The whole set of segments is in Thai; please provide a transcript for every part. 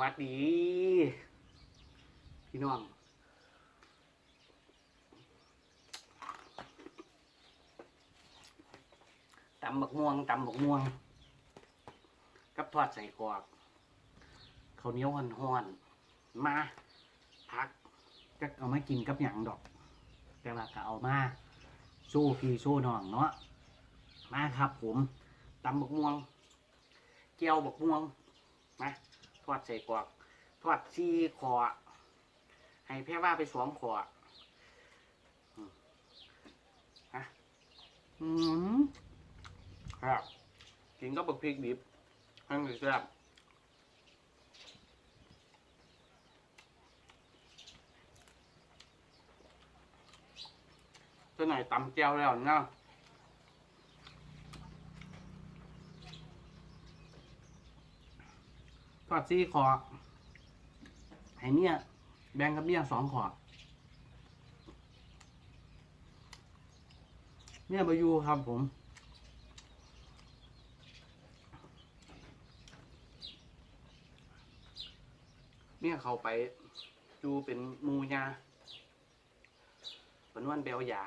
วัสดี พี่น้องตำบักม่วงตำบักม่วง กับทอดใส่กรอกข้าวเหนียวห่อนๆมาพักจะเอามากินกับหยังดอก แต่ว่าก็เอามาโซ่พี่โซ่น้องเนาะมาครับผมตำบักม่วงเจียวบักม่วงมา ทอดใส่กรอกทอดซีขอให้แพ่ว่าไปสวมขออืมฮะอืมครับกินก็บักพริกดิบให้มันแซ่บตัวไหนตำเจียวแล้วเนาะ อดซี่ขอให้เมียแบ่งกับเมียสองขอเมียบายูครับผมเมียเขาไปดูเป็นมูยาเป็นวันเบลยา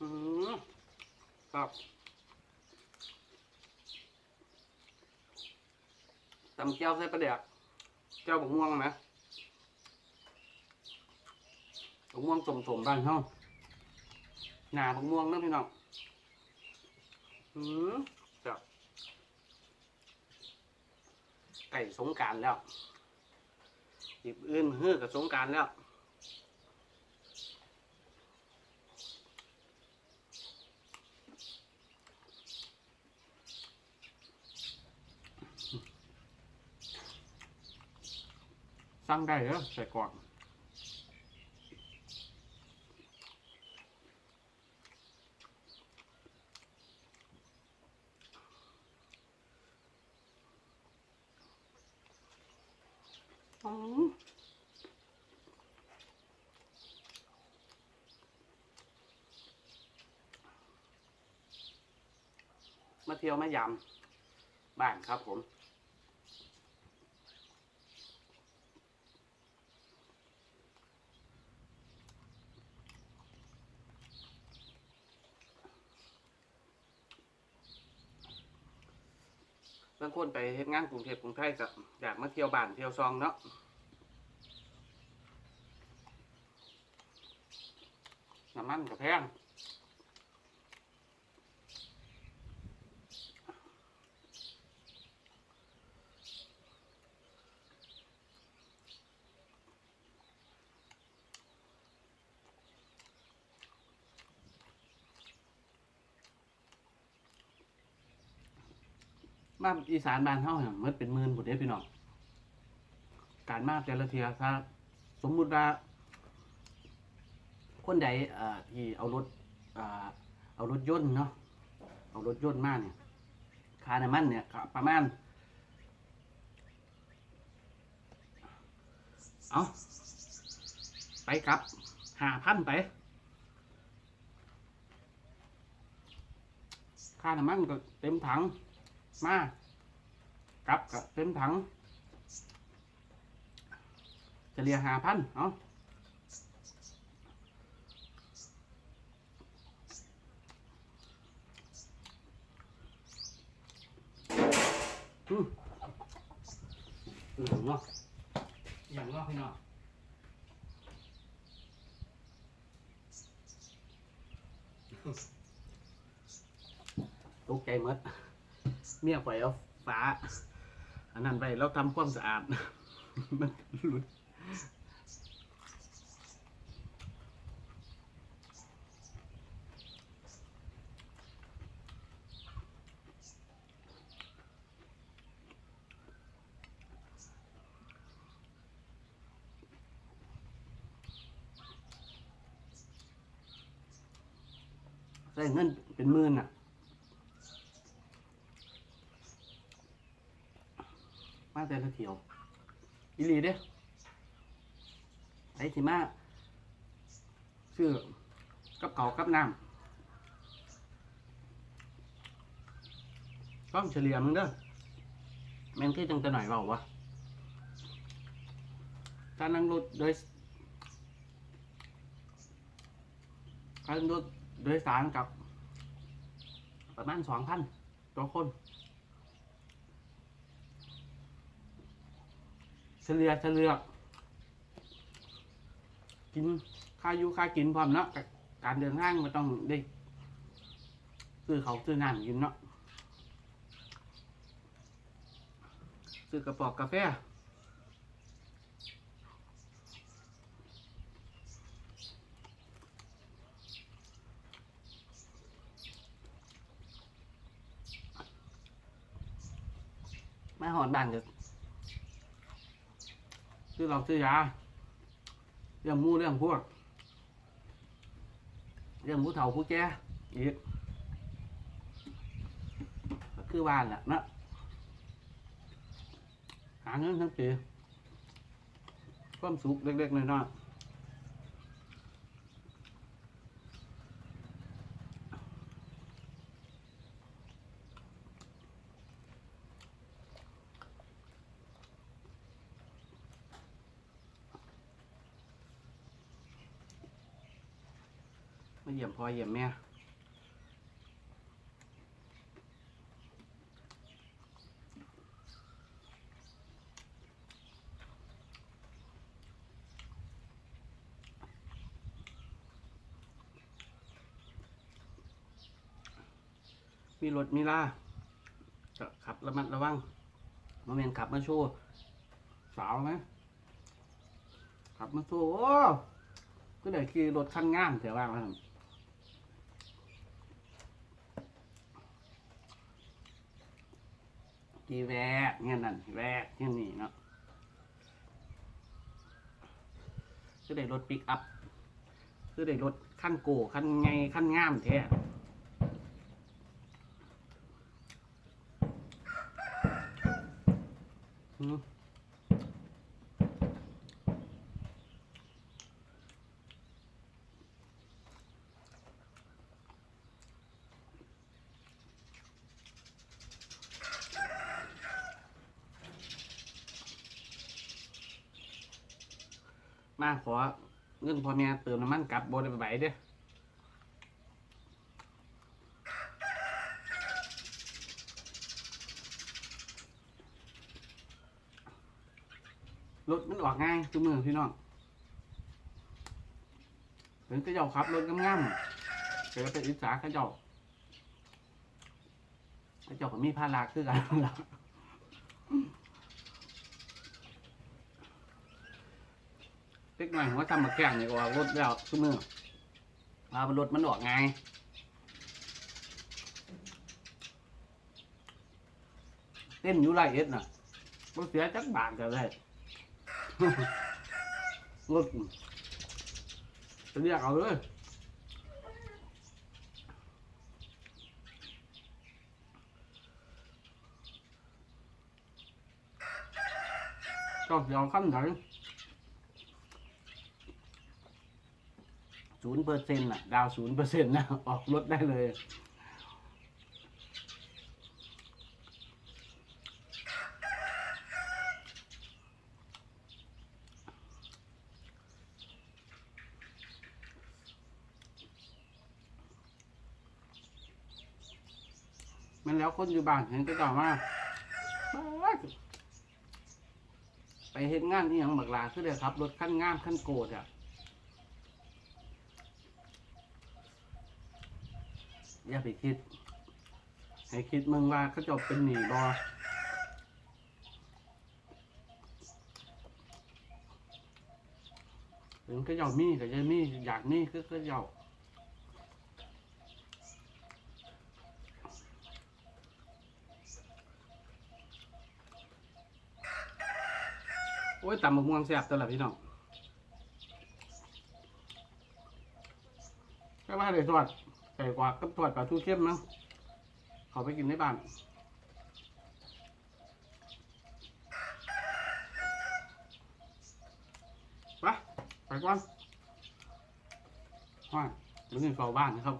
อืมครับ ตำแก้วใส่ปลาเดียกแก้วบกม่วงไหมบกม่วงสมๆบ้านเฮาหนาบกม่วงเนอะพี่น้องอืมจ้ะไก่สงการแล้วหยิบอื่นเฮือกับสงการแล้ว สั่งได้เหรอใส่ก่อนอืมมาเที่ยวมายามบ้านครับผม บางคนไปเฮ็ดงานกรุงเทพกรุงไทยก็อยากมาเที่ยวบ้านเที่ยวซองเนาะน้ำมันก็แพง บ้านอีสานบ้านเฮาเนี่ยมันเป็นหมื่นพุ่นเด้พี่น้องการมาแต่ละเทียถ้าสมมุติว่า คนใดเอ่อที่เอารถเอารถยนต์เนาะเอารถยนต์มาเนี่ยค่าน้ำมันเนี่ยก็ประมาณเอาไปกับหาพันไป ค่าน้ำมันก็เต็มถัง มากลับกับเต็มถังเฉลี่ยหาพันเอาอืมอย่างเนาะอย่างเนาะพี่น้องตกใจหมด เมียข่อยเอาฝาอันนั้นไปแล้วทำความสะอาด มันหลุดใส่เงินเป็นหมื่นอะ มา แต่ละเที่ยวอีหลีเด้ไอ้สิมาซื้อกับเขากับน้ำต้องเฉลี่ยมึงเด้อแม่งที่จังจะหน่อยเปล่าวะการนั่งรถโดยการนั่งรถโดยสารกับประมาณสองพันต่อคน เฉ ลี่ยเฉลือกกินค่าอยู่ค่ากินพร้อมเนาะการเดินทางมันต้องได้ซื้อเขาซื้อน้ำกินเนาะซื้อกระป๋องกาแฟมาหอดบ้านก็ ซื้อเราซื้อยาเรื่องหมู่เรื่องพวก เรื่องผู้เฒ่าผู้แก่อีกก็คือบ้านแหละเนาะหาเงินทั้งปีความสุขเล็กๆน้อยๆ มาเยี่ยมพ่อเยี่ยมแม่มีรถมีลาก็ขับระมัดระวังมาเมนขับมาโชว์สาวไหมขับมาโชว์โอ้ก็ได้ขี่รถคันงามเสียว่ามัน กีแวกเงี้ยนั่นแวกเนี่ยนี่เนาะคือได้รถปิกอัพคือได้รถขั้นโกขั้นไงขั้นงามแท้ อืม มาขอเงินพ่อแม่เติมน้ำมันกลับบ่ไปไหวเด้อรถมันออกง่ายทุกมือพี่น้องถึงก็เจ้าขับรถงามๆเกิดเป็นอิสาเขาเจ้าเขาเจ้าก็มีภาระคือกันล่ะ เล็กน่อยผมว่าทำมาแข่งเนี่ยว่ารถแล้วทุกมือว่ารถมันออกไงเต้นอยู่ไรเอ็ดน่ะบ่เสียจักบาทก็ได้รถจะเรียกเอาเลยก็เดี๋ยวขั้นไหน ศูนย์เปอร์เซ็นต์ะดาวศูนย์เปอร์เซ็นต์นะออกรถได้เลย มันแล้วคนอยู่บ้านเห็นก็ต่อมาบ้าไปเห็นงานที่ยังบักลาคือเดียครับ รถขั้นงามขั้นโกดอะ อย่าไปคิด ให้คิดมึงว่าเขาจะเป็นหนีบอถึงเขาเจ้ามีก็จะมีอยากมีคือเขาเจ้าโอ้ยตำบักม่วงแซ่บตัวละพี่น้องแค่ว่าเลยทอด ใส่กว่ากับถอดปลาทูเข้มนะเขาไปกินในบ้านไปไปก่อนว่าเรื่องเฝ้าบ้านนะครับ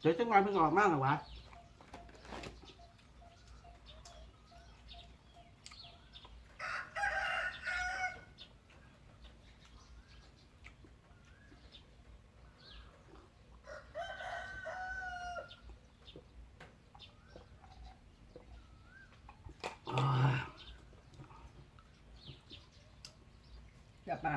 เดี๋ยวจังหวะเพิ่งออกมากหรอวะ จับปะ